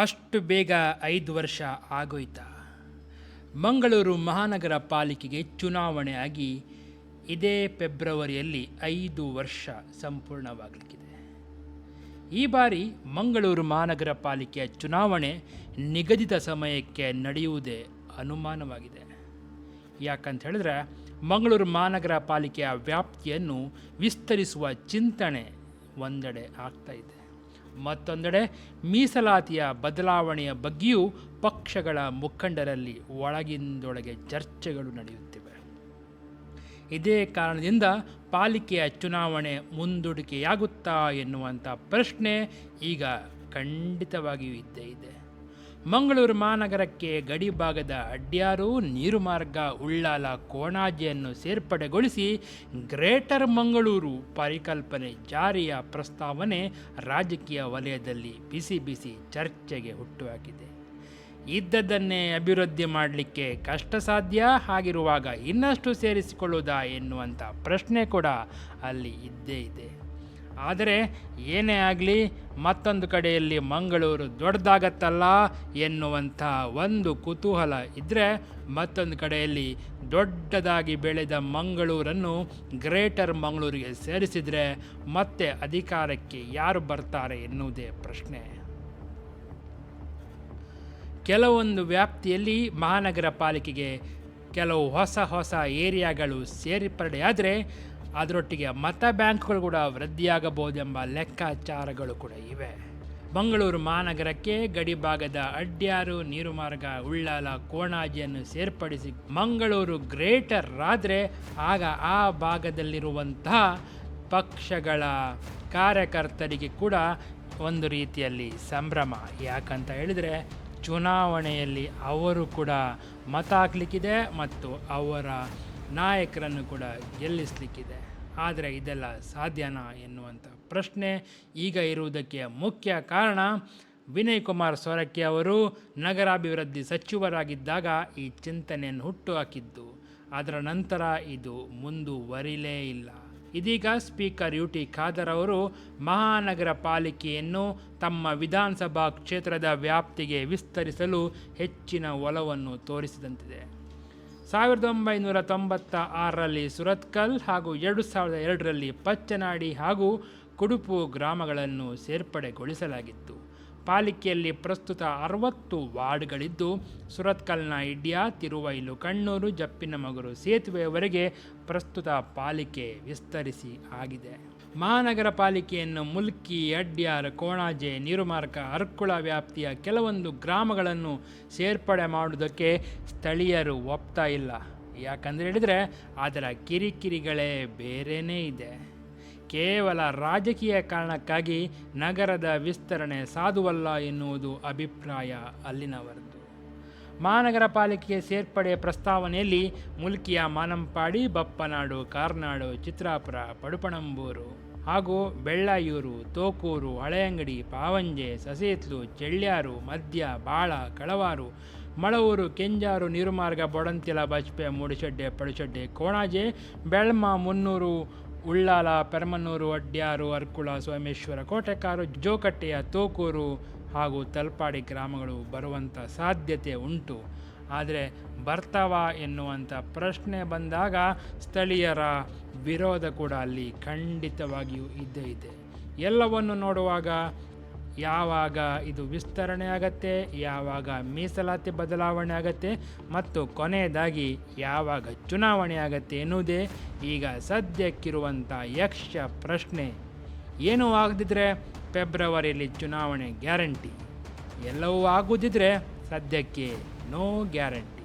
ಅಷ್ಟು ಬೇಗ ಐದು ವರ್ಷ ಆಗೋಯ್ತಾ. ಮಂಗಳೂರು ಮಹಾನಗರ ಪಾಲಿಕೆಗೆ ಚುನಾವಣೆ ಆಗಿ ಇದೇ ಫೆಬ್ರವರಿಯಲ್ಲಿ ಐದು ವರ್ಷ ಸಂಪೂರ್ಣವಾಗಲಿಕ್ಕಿದೆ. ಈ ಬಾರಿ ಮಂಗಳೂರು ಮಹಾನಗರ ಪಾಲಿಕೆಯ ಚುನಾವಣೆ ನಿಗದಿತ ಸಮಯಕ್ಕೆ ನಡೆಯುವುದೇ ಅನುಮಾನವಾಗಿದೆ. ಯಾಕಂತ ಹೇಳಿದ್ರೆ ಮಂಗಳೂರು ಮಹಾನಗರ ಪಾಲಿಕೆಯ ವ್ಯಾಪ್ತಿಯನ್ನು ವಿಸ್ತರಿಸುವ ಚಿಂತನೆ ಒಂದೆಡೆ ಆಗ್ತಾ ಇದೆ. ಮತ್ತೊಂದೆಡೆ ಮೀಸಲಾತಿಯ ಬದಲಾವಣೆಯ ಬಗ್ಗೆಯೂ ಪಕ್ಷಗಳ ಮುಖಂಡರಲ್ಲಿ ಒಳಗಿಂದೊಳಗೆ ಚರ್ಚೆಗಳು ನಡೆಯುತ್ತಿವೆ. ಇದೇ ಕಾರಣದಿಂದ ಪಾಲಿಕೆಯ ಚುನಾವಣೆ ಮುಂದೂಡಿಕೆಯಾಗುತ್ತಾ ಎನ್ನುವಂಥ ಪ್ರಶ್ನೆ ಈಗ ಖಂಡಿತವಾಗಿಯೂ ಇದ್ದೇ ಇದೆ. ಮಂಗಳೂರು ಮಹಾನಗರಕ್ಕೆ ಗಡಿಭಾಗದ ಅಡ್ಯಾರು ನೀರು ಮಾರ್ಗ ಉಳ್ಳಾಲ ಕೋಣಾಜಿಯನ್ನು ಸೇರ್ಪಡೆಗೊಳಿಸಿ ಗ್ರೇಟರ್ ಮಂಗಳೂರು ಪರಿಕಲ್ಪನೆ ಜಾರಿಯ ಪ್ರಸ್ತಾವನೆ ರಾಜಕೀಯ ವಲಯದಲ್ಲಿ ಬಿಸಿ ಬಿಸಿ ಚರ್ಚೆಗೆ ಹುಟ್ಟುಹಾಕಿದೆ. ಇದ್ದದ್ದನ್ನೇ ಅಭಿವೃದ್ಧಿ ಮಾಡಲಿಕ್ಕೆ ಕಷ್ಟ ಸಾಧ್ಯ ಆಗಿರುವಾಗ ಇನ್ನಷ್ಟು ಸೇರಿಸಿಕೊಳ್ಳುವುದಾ ಎನ್ನುವಂಥ ಪ್ರಶ್ನೆ ಕೂಡ ಅಲ್ಲಿ ಇದ್ದೇ ಇದೆ. ಆದರೆ ಏನೇ ಆಗಲಿ ಮತ್ತೊಂದು ಕಡೆಯಲ್ಲಿ ಮಂಗಳೂರು ದೊಡ್ಡದಾಗತ್ತಲ್ಲ ಎನ್ನುವಂಥ ಒಂದು ಕುತೂಹಲ ಇದ್ದರೆ ಮತ್ತೊಂದು ಕಡೆಯಲ್ಲಿ ದೊಡ್ಡದಾಗಿ ಬೆಳೆದ ಮಂಗಳೂರನ್ನು ಗ್ರೇಟರ್ ಮಂಗಳೂರಿಗೆ ಸೇರಿಸಿದರೆ ಮತ್ತೆ ಅಧಿಕಾರಕ್ಕೆ ಯಾರು ಬರ್ತಾರೆ ಎನ್ನುವುದೇ ಪ್ರಶ್ನೆ. ಕೆಲವೊಂದು ವ್ಯಾಪ್ತಿಯಲ್ಲಿ ಮಹಾನಗರ ಪಾಲಿಕೆಗೆ ಕೆಲವು ಹೊಸ ಹೊಸ ಏರಿಯಾಗಳು ಸೇರ್ಪಡೆಯಾದರೆ ಅದರೊಟ್ಟಿಗೆ ಮತ ಬ್ಯಾಂಕ್ಗಳು ಕೂಡ ವೃದ್ಧಿಯಾಗಬಹುದೆಂಬ ಲೆಕ್ಕಾಚಾರಗಳು ಕೂಡ ಇವೆ. ಮಂಗಳೂರು ಮಹಾನಗರಕ್ಕೆ ಗಡಿಭಾಗದ ಅಡ್ಯಾರು ನೀರು ಮಾರ್ಗ ಉಳ್ಳಾಲ ಕೋಣಾಜಿಯನ್ನು ಸೇರ್ಪಡಿಸಿ ಮಂಗಳೂರು ಗ್ರೇಟರ್ ಆದರೆ ಆಗ ಆ ಭಾಗದಲ್ಲಿರುವಂತಹ ಪಕ್ಷಗಳ ಕಾರ್ಯಕರ್ತರಿಗೆ ಕೂಡ ಒಂದು ರೀತಿಯಲ್ಲಿ ಸಂಭ್ರಮ. ಯಾಕಂತ ಹೇಳಿದರೆ ಚುನಾವಣೆಯಲ್ಲಿ ಅವರು ಕೂಡ ಮತ ಹಾಕ್ಲಿಕ್ಕಿದೆ ಮತ್ತು ಅವರ ನಾಯಕರನ್ನು ಕೂಡ ಗೆಲ್ಲಿಸಲಿಕ್ಕಿದೆ. ಆದರೆ ಇದೆಲ್ಲ ಸಾಧ್ಯನಾ ಎನ್ನುವಂಥ ಪ್ರಶ್ನೆ ಈಗ ಇರುವುದಕ್ಕೆ ಮುಖ್ಯ ಕಾರಣ ವಿನಯ್ ಕುಮಾರ್ ಸೊರಕೆ ಅವರು ನಗರಾಭಿವೃದ್ಧಿ ಸಚಿವರಾಗಿದ್ದಾಗ ಈ ಚಿಂತನೆಯನ್ನು ಹುಟ್ಟು ಹಾಕಿದ್ದು. ಅದರ ನಂತರ ಇದು ಮುಂದುವರಿಲೇ ಇಲ್ಲ. ಇದೀಗ ಸ್ಪೀಕರ್ ಯು ಟಿ ಖಾದರ್ ಅವರು ಮಹಾನಗರ ಪಾಲಿಕೆಯನ್ನು ತಮ್ಮ ವಿಧಾನಸಭಾ ಕ್ಷೇತ್ರದ ವ್ಯಾಪ್ತಿಗೆ ವಿಸ್ತರಿಸಲು ಹೆಚ್ಚಿನ ಒಲವನ್ನು ತೋರಿಸಿದಂತಿದೆ. ಸಾವಿರದ ಒಂಬೈನೂರ ತೊಂಬತ್ತ ಆರರಲ್ಲಿ ಸುರತ್ಕಲ್ ಹಾಗೂ ಎರಡು ಸಾವಿರದ ಎರಡರಲ್ಲಿ ಪಚ್ಚನಾಡಿ ಹಾಗೂ ಕುಡುಪು ಗ್ರಾಮಗಳನ್ನು ಸೇರ್ಪಡೆಗೊಳಿಸಲಾಗಿತ್ತು. ಪಾಲಿಕೆಯಲ್ಲಿ ಪ್ರಸ್ತುತ ಅರವತ್ತು ವಾರ್ಡ್ಗಳಿದ್ದು, ಸುರತ್ಕಲ್ನ ಇಡ್ಯಾ, ತಿರುವೈಲು, ಕಣ್ಣೂರು, ಜಪ್ಪಿನಮಗರು ಸೇತುವೆಯವರೆಗೆ ಪ್ರಸ್ತುತ ಪಾಲಿಕೆ ವಿಸ್ತರಿಸಿ ಆಗಿದೆ. ಮಹಾನಗರ ಪಾಲಿಕೆಯನ್ನು ಮುಲ್ಕಿ, ಅಡ್ಯಾರ್, ಕೋಣಾಜೆ, ನೀರುಮಾರ್ಗ, ಅರ್ಕುಳ ವ್ಯಾಪ್ತಿಯ ಕೆಲವೊಂದು ಗ್ರಾಮಗಳನ್ನು ಸೇರ್ಪಡೆ ಮಾಡುವುದಕ್ಕೆ ಸ್ಥಳೀಯರು ಒಪ್ತಾ ಇಲ್ಲ. ಯಾಕಂದರೆ ಹೇಳಿದರೆ ಅದರ ಕಿರಿಕಿರಿಗಳೇ ಬೇರೆಯೇ ಇದೆ. ಕೇವಲ ರಾಜಕೀಯ ಕಾರಣಕ್ಕಾಗಿ ನಗರದ ವಿಸ್ತರಣೆ ಸಾಧುವಲ್ಲ ಎನ್ನುವುದು ಅಭಿಪ್ರಾಯ ಅಲ್ಲಿನವರದು ಮಹಾನಗರ ಪಾಲಿಕೆಗೆ ಸೇರ್ಪಡೆ ಪ್ರಸ್ತಾವನೆಯಲ್ಲಿ ಮುಲ್ಕಿಯ ಮಾನಂಪಾಡಿ, ಬಪ್ಪನಾಡು, ಕಾರ್ನಾಡು, ಚಿತ್ರಾಪುರ, ಪಡುಪಣಂಬೂರು ಹಾಗೂ ಬೆಳ್ಳಾಯೂರು, ತೋಕೂರು, ಹಳೆಯಂಗಡಿ, ಪಾವಂಜೆ, ಸಸೇತ್ಲು ಚೆಳ್ಳ್ಯಾರು ಮದ್ಯ ಬಾಳ, ಕಳವಾರು, ಮಳವೂರು, ಕೆಂಜಾರು, ನೀರುಮಾರ್ಗ, ಬೊಡಂತಿಲ ಬಜ್ಪೆ ಮೂಡಿಶೆಡ್ಡೆ, ಪಡುಶೆಡ್ಡೆ, ಕೋಣಾಜೆ, ಬೆಳ್ಮ, ಮುನ್ನೂರು, ಉಳ್ಳಾಲ, ಪೆರಮನ್ನೂರು, ಅಡ್ಯಾರು ಅರ್ಕುಳ ಸೋಮೇಶ್ವರ, ಕೋಟೆಕಾರು, ಜೋಕಟ್ಟೆಯ, ತೋಕೂರು ಹಾಗೂ ತಲ್ಪಾಡಿ ಗ್ರಾಮಗಳು ಬರುವಂಥ ಸಾಧ್ಯತೆ ಉಂಟು. ಆದರೆ ಬರ್ತವ ಎನ್ನುವಂಥ ಪ್ರಶ್ನೆ ಬಂದಾಗ ಸ್ಥಳೀಯರ ವಿರೋಧ ಕೂಡ ಅಲ್ಲಿ ಖಂಡಿತವಾಗಿಯೂ ಇದ್ದೇ ಇದೆ. ಎಲ್ಲವನ್ನು ನೋಡುವಾಗ ಯಾವಾಗ ಇದು ವಿಸ್ತರಣೆ ಆಗತ್ತೆ, ಯಾವಾಗ ಮೀಸಲಾತಿ ಬದಲಾವಣೆ ಆಗತ್ತೆ ಮತ್ತು ಕೊನೆಯದಾಗಿ ಯಾವಾಗ ಚುನಾವಣೆ ಆಗತ್ತೆ ಎನ್ನುವುದೇ ಈಗ ಸದ್ಯಕ್ಕಿರುವಂಥ ಯಕ್ಷ ಪ್ರಶ್ನೆ. ಏನೂ ಆಗದಿದ್ದರೆ ಫೆಬ್ರವರಿಯಲ್ಲಿ ಚುನಾವಣೆ ಗ್ಯಾರಂಟಿ. ಎಲ್ಲವೂ ಆಗುದಿದ್ರೆ ಸದ್ಯಕ್ಕೆ ನೋ ಗ್ಯಾರಂಟಿ.